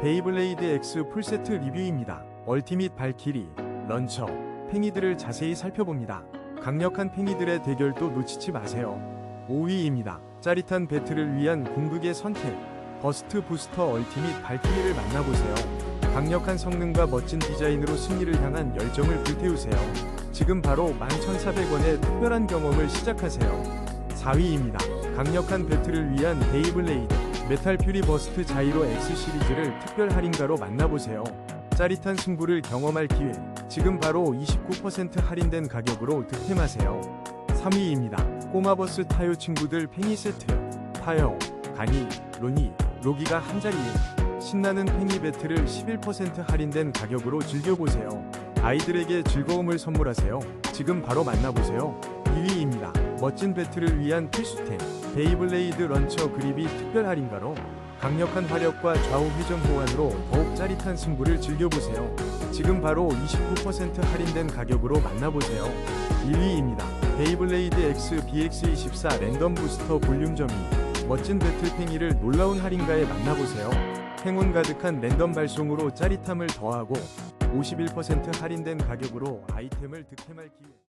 베이블레이드 X 풀세트 리뷰입니다. 얼티밋 발키리, 런처, 팽이들을 자세히 살펴봅니다. 강력한 팽이들의 대결도 놓치지 마세요. 5위입니다. 짜릿한 배틀을 위한 궁극의 선택. 버스트 부스터 얼티밋 발키리를 만나보세요. 강력한 성능과 멋진 디자인으로 승리를 향한 열정을 불태우세요. 지금 바로 11,400원의 특별한 경험을 시작하세요. 4위입니다. 강력한 배틀을 위한 베이블레이드 메탈 퓨리 버스트 자이로 X 시리즈를 특별 할인가로 만나보세요. 짜릿한 승부를 경험할 기회. 지금 바로 29% 할인된 가격으로 득템하세요. 3위입니다. 꼬마버스 타요 친구들 팽이 세트. 타요, 가니, 로니, 로기가 한 자리에 신나는 팽이 배틀을 11% 할인된 가격으로 즐겨보세요. 아이들에게 즐거움을 선물하세요. 지금 바로 만나보세요. 2위입니다. 멋진 배틀을 위한 필수템. 베이블레이드 런처 그립이 특별 할인가로 강력한 화력과 좌우 회전 보완으로 더욱 짜릿한 승부를 즐겨보세요. 지금 바로 29% 할인된 가격으로 만나보세요. 1위입니다. 베이블레이드 X BX24 랜덤 부스터 볼륨 점이 멋진 배틀팽이를 놀라운 할인가에 만나보세요. 행운 가득한 랜덤 발송으로 짜릿함을 더하고 51% 할인된 가격으로 아이템을 득템할 기회.